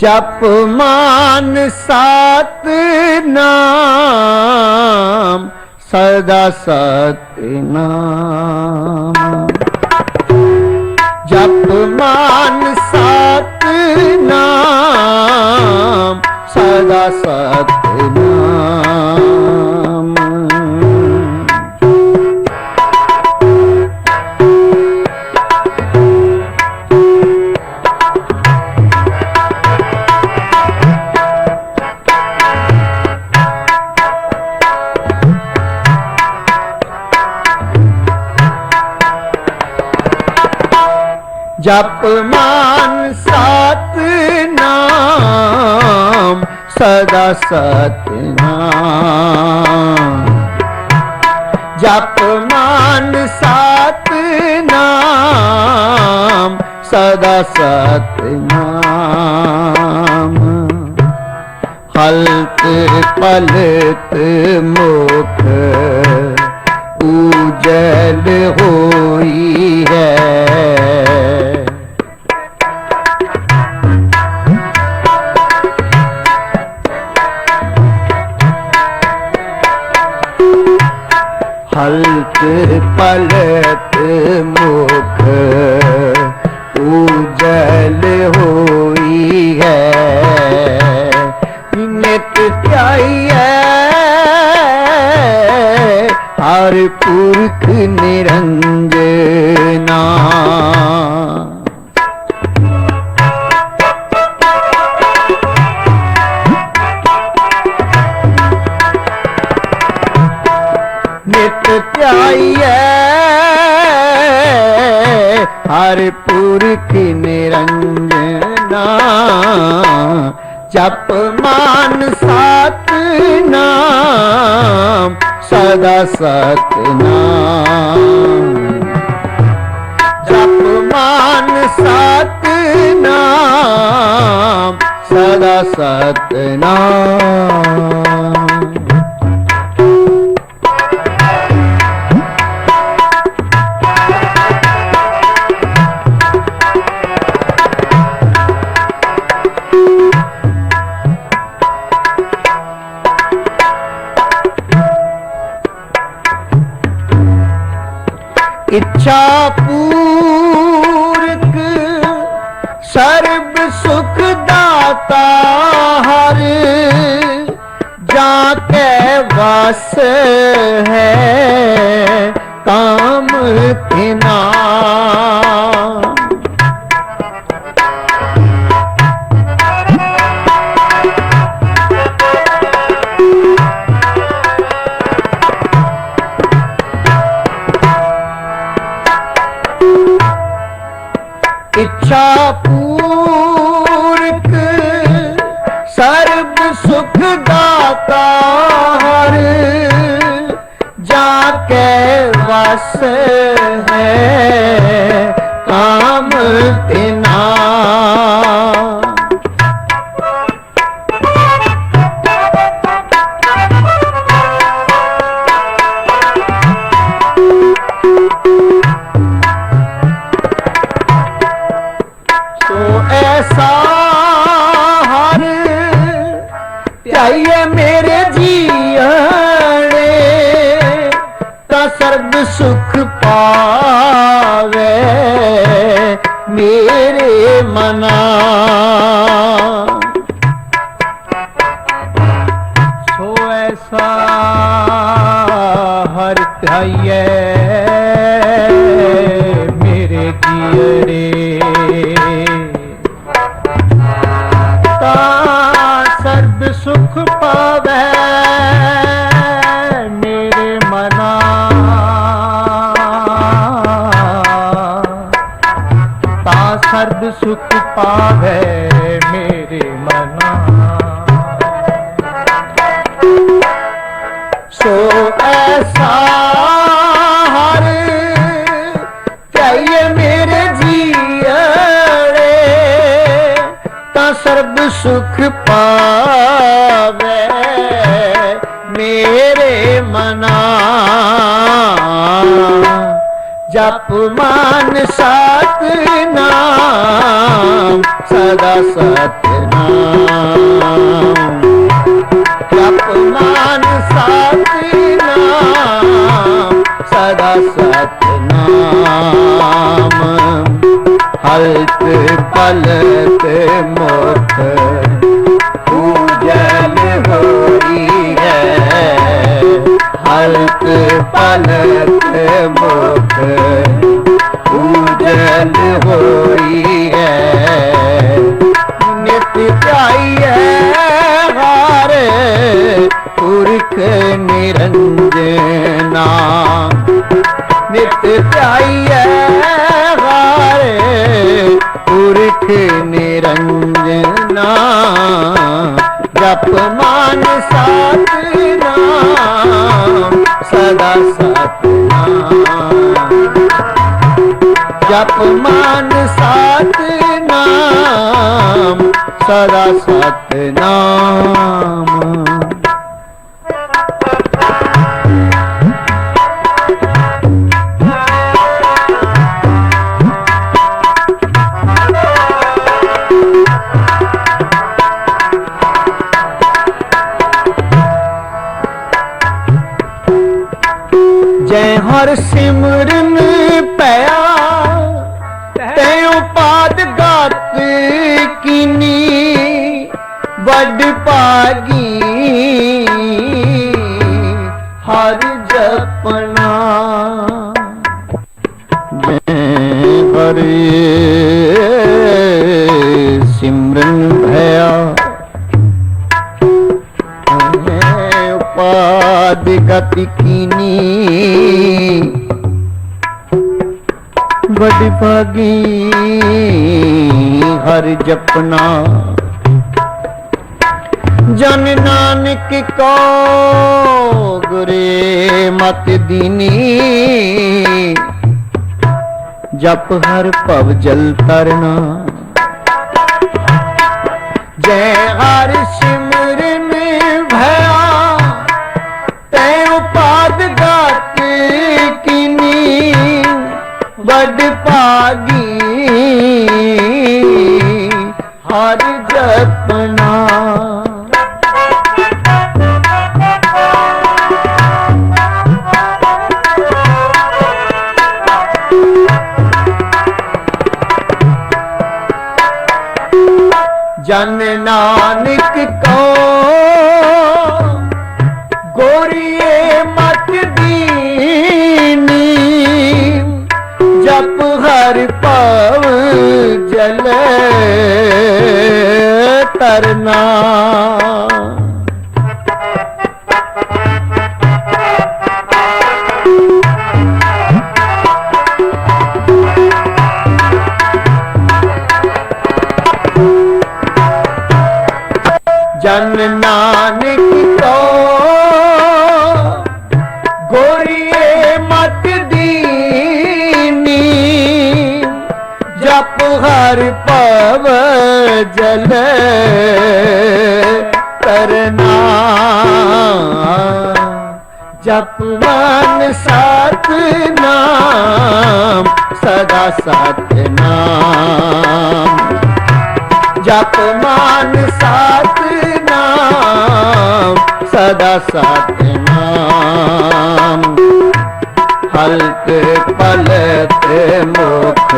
ਜਪ ਮਾਨ ਸਤ ਨਾਮ ਸਦਾ ਸਤ ਨਾਮ ਜਪ ਮਾਨ ਸਤ ਨਾਮ ਸਦਾ ਸਤ ਨਾਮ ਜਪ ਮਾਨ ਸਤ ਨਾਮ ਸਦਾ ਸਤ ਨਾਮ ਜਪ ਮਾਨ ਸਤ ਨਾਮ ਸਦਾ ਸਤ ਨਾਮ ਹਲਤ ਪਲਤ ਮੁਖ ਉਜਲ ਹੋਈ ਹੈ। ਹਲਤ ਪਲਤ ਮੁਖ ਉਜਲ ਹੋਈ ਹੈ ਨਿਤ ਧਿਆਈਐ ਹਰ ਪੁਰਖ ਨਿਰੰਜਨਾ ਹਰ ਪੁਰਖ ਨਿਰੰਜਨਾ ਜਪ ਮਾਨ ਸਤ ਨਾਮ ਸਦਾ ਸਤ ਨਾਮ ਜਪ ਮਾਨ ਸਤ ਨਾਮ ਸਦਾ ਸਤ ਨਾਮ ਇੱਛਾ ਪੂਰਕ ਸਰਬ ਸੁਖ ਦਾਤਾ ਹਰ ਜਾ ਕੇ ਵਸ ਹੈ ਕਾਮ ਮੇਰੇ ਮਨਾ। ਸੋ ਐਸਾ ਹਰ ਧਿਆਈਏ ਤਾਂ ਸਰਬ ਸੁਖ ਪਾਵੇ ਮੇਰੇ ਮਨਾ ਜਪ ਮਾਨ ਸਤ ਨਾਮ, ਸਦਾ ਸਤ ਨਾਮ ਜਪ ਮਾਨ ਸਤ ਨਾਮ, ਸਦਾ ਸਤ ਨਾਮ ਹਲਤ ਪਲਤ ਮੋਤ ਪੂਜਨ ਹੋਈ ਪਲਤ ਮੋਤ ਉਜਲ ਹੋਈ ਹੈ। ਨਿਤ ਹੈ ਹਾਰੇ, ਪੁਰਖ ਨਿਰੰਜਨਾ। ਨਿਤ ਧਿਆਈਐ ਹਾਰੇ, ਪੁਰਖ ਨਿਰੰਜਨਾ। ਜਪ ਮਨ ਸਾਧ ਨਾਮ, ਸਦਾ ਸਤਨਾਮ ਜਪ ਮਨ ਸਾਧ ਨਾਮ ਸਦਾ ਸਤਨਾਮ ਜੈ ਹਰ ਸਿਮਰਨ ਬੜੀ ਭਾਗੀ, ਹਰ ਜਪਨਾ। ਜਨ ਨਾਨਕ ਕੋ ਗੁਰੇ ਮਤ ਦੀਨੀ। ਜਪ ਹਰ ਭਵ ਜਲ ਤਰਨਾ ਜੈ ਹਰ ਸਿਮਰਨ ਵੱਡ ਭਾਗੀ ਹਰ ਜਪਨਾ। ਜਨ ਨਾਨਕ ਕੋ ਗੋਰੀਏ ਜਪ ਹਰ ਭਵ ਜਲ ਤਰਨਾ। ਜਨ ਨਾਨਕ ਹਰ ਪਵ ਜਲ ਕਰਨਾ ਜਪ ਮਨ ਸਤ ਨਾਮ, ਸਦਾ ਸਤ ਨਾਮ। ਜਪ ਸਤ ਨਾਮ, ਸਦਾ ਸਤ ਨਾਮ। ਹਲਕ ਪਲਤ ਮੁਖ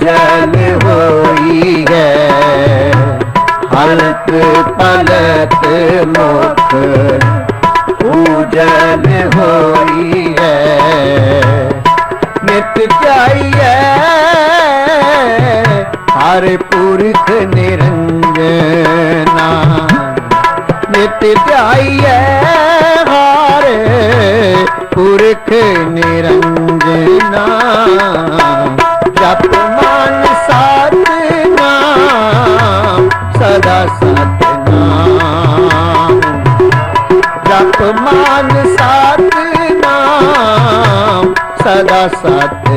ਜਨ ਹੋਈ ਹੈ। ਹਲਕ ਪਲਕ ਮੁਖ ਉਜਲ ਹੋਈ ਹੈ। ਨਿਤ ਧਿਆਈਐ ਹਰ ਪੁਰਖ ਨਿਰੰਜਨਾ ਨਿਤ ਧਿਆਈਐ ਹਰ ਪੁਰਖ ਨਿਰੰਜਨਾ ਜਪ ਸਦਾ ਸਤ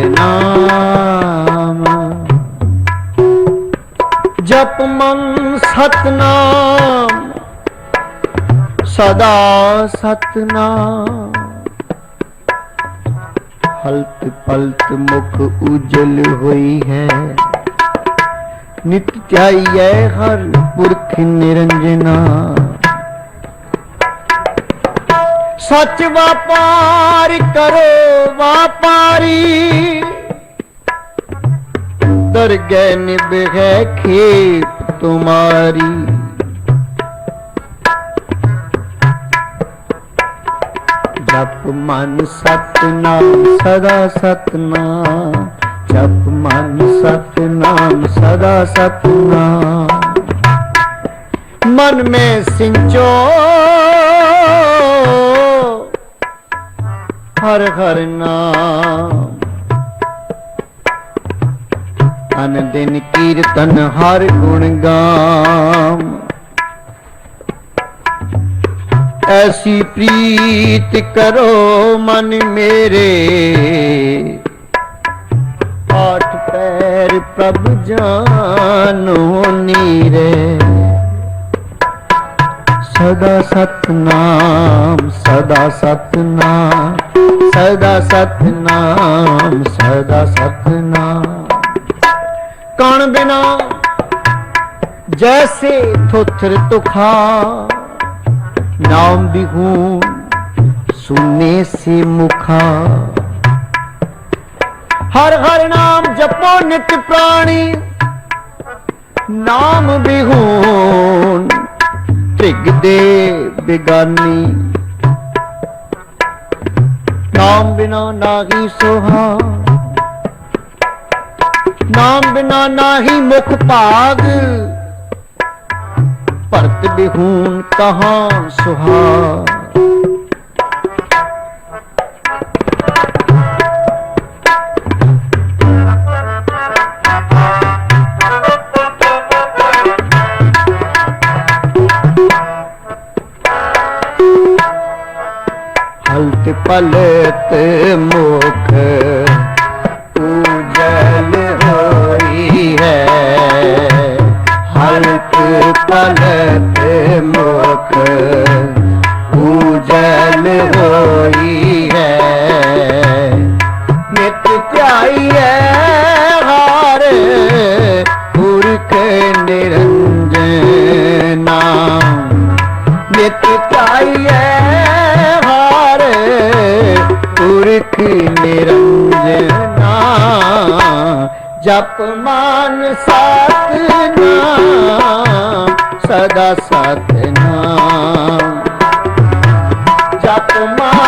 ਜਪ ਮਨ ਸਤਨਾਮ, ਸਦਾ ਸਤਨਾਮ। ਹਲਤ ਪਲਤ ਮੁਖ ਉਜਲ ਹੋਈ ਹੈ। ਨਿਤ ਧਿਆਈਐ ਹਰ ਪੁਰਖ ਨਿਰੰਜਨਾ। ਸੱਚ ਵਪਾਰ ਕਰੋ ਵਪਾਰੀ। ਦਰਗਹਿ ਨਿਭ ਹੈ ਖੇਪ ਤੁਮਾਰੀ। ਜਪ ਮਨ ਸਤਨਾਮ, ਸਦਾ ਸਤਨਾਮ। ਜਪ ਮਨ ਸਤਨਾਮ, ਸਦਾ ਸਤਨਾਮ। ਮਨ ਮੇ ਸਿੰਚੋ ਹਰ ਹਰ ਨਾਮ। ਦਿਨ ਕੀਰਤਨ ਹਰ ਗੁਣ ਗਾਮ। ਐਸੀ ਪ੍ਰੀਤ ਕਰੋ ਮਨ ਮੇਰੇ। ਆਠ ਪੈਰ ਪ੍ਰਭ ਜਾਨੋ ਨੀਰੇ। ਸਦਾ ਸਤਨਾਮ ਸਦਾ ਸਤਨਾਮ ਸਦਾ ਸਤਨਾਮ ਸਦਾ ਸਤਨਾਮ। ਕਣ ਬਿਨਾ ਜੈਸੇ ਥੋਥਰ ਤੁਖਾ, ਨਾਮ ਬਿਹੂਨ ਸੁਨੇ ਸੇ ਮੁਖਾ। ਹਰ ਹਰ ਨਾਮ ਜਪੋ ਨਿਤ ਪ੍ਰਾਣੀ, ਨਾਮ ਬਿਹੂਨ ਧਿਗ ਬਿਗਾਨੀ। ਨਾਮ ਬਿਨਾ ਨਾਹੀ ਸੁਹਾ। ਨਾਮ ਬਿਨਾ ਨਾਹੀ ਮੁਖ ਭਾਗ। ਭਰਤ ਬਿਹੂਨ ਕਹਾਂ ਸੁਹਾ ਹਲਤ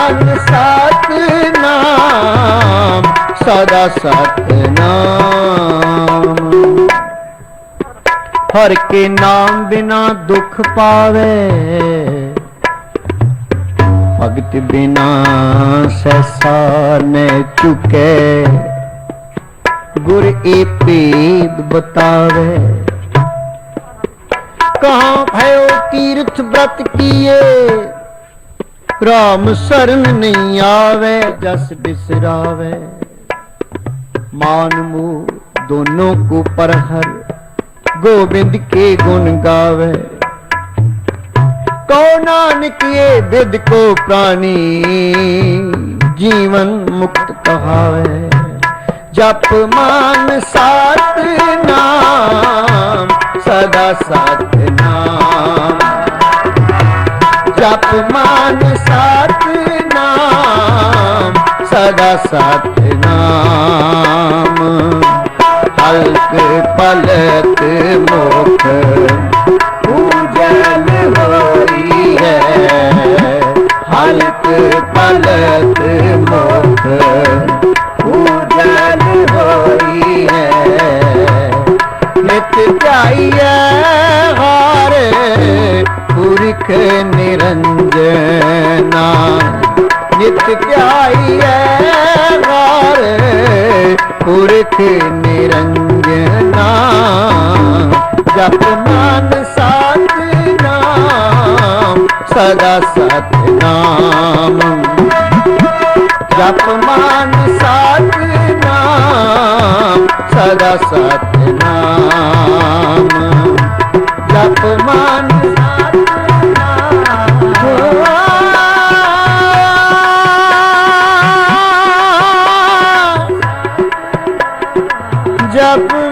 ਮਨ ਸਤਨਾਮ, ਸਦਾ ਸਤਨਾਮ। ਹਰ ਕੇ ਨਾਮ ਬਿਨਾ ਦੁਖ ਪਾਵੇ, ਭਗਤ ਬਿਨਾ ਸੈਸਾ ਨ ਚੁਕੇ। ਗੁਰ ਏ ਪੇਦ ਬਤਾਵੇ। ਕਹਾਂ ਭਇਓ ਤੀਰਥ ਬ੍ਰਤ ਕੀਏ ਰਾਮ ਸਰਨ ਨਹੀਂ ਆਵੇ, ਜਸ ਬਿਸਰਾਵੇ। ਮਾਨ ਮੂ ਦੋਨੋਂ ਕੋ ਪਰਹਰ, ਗੋਬਿੰਦ ਕੇ ਗੁਣ ਗਾਵੇ। ਕੋ ਨਾਨਕ ਇਹ ਵਿਦ ਕੋ ਪ੍ਰਾਨੀ ਜੀਵਨ ਮੁਕਤ ਕਹਾਵੇ। ਜਪ ਮਨ ਸਤਨਾਮ ਸਦਾ ਸਤਨਾਮ ਜਪ ਮਨ ਸਤਨਾਮ ਸਦਾ ਸਤਨਾਮ ਹਲਕ ਪਲਤ ਮੁਖ ਉਜਲ ਹੋਈ ਹੈ। ਹਲਕ ਪਲਕ ਮੁਖ ਉਜਲ ਹੋਈ ਹੈ। ਨਿਤ ਧਿਆਈਐ ਪੁਰਖ ਨਿਰੰਜਨਾ। ਨਿਤ ਧਿਆਈਐ ਹਾਰ ਪੁਰਖ ਨਿਰੰਜਨਾ। ਜਪ ਮਨ ਸਤਨਾਮ ਸਦਾ ਸਤਨਾਮ। ਜਪ ਮਨ ਸਤਨਾਮ ਸਦਾ ਸਤਨਾਮ। ਜਪ ਮਨ ਸਤਨਾਮ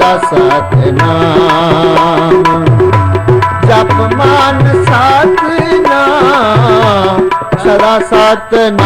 ਸਦਾ ਸਤਨਾਮ ਜਪ ਮਨ ਸਤਨਾਮ ਸਦਾ ਸਤਨਾਮ